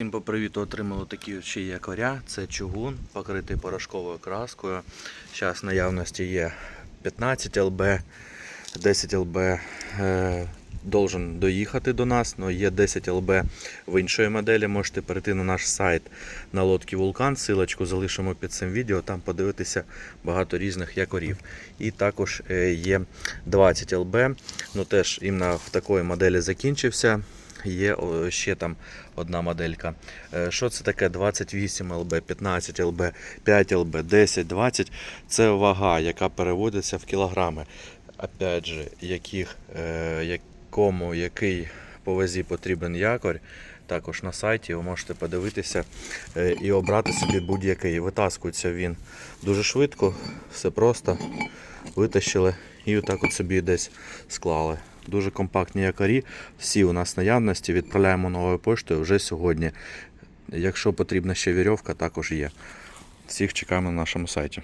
Всім по привіту отримали такі ще якоря. Це чугун, покритий порошковою краскою. Зараз наявності є 15 ЛБ, 10 ЛБ е, должен доїхати до нас, але є 10 ЛБ в іншої моделі. Можете перейти на наш сайт на лодки Вулкан. Силочку залишимо під цим відео, там подивитися багато різних якорів. І також е, є 20 ЛБ, ну теж іменно в такої моделі закінчився. Є ще там одна моделька. Е, Що це таке 28 ЛБ, 15 ЛБ, 5 ЛБ, 10, 20? Це вага, яка переводиться в кілограми. Опять же, яких, е, якому який по вазі потрібен якорь. Також на сайті ви можете подивитися е, і обрати собі будь-який. Витаскується він дуже швидко, все просто. Витащили і отак от собі десь склали. Дуже компактні якорі. Всі у нас наявності. Відправляємо новою поштою вже сьогодні. Якщо потрібна ще вірьовка, також є. Всіх чекаємо на нашому сайті.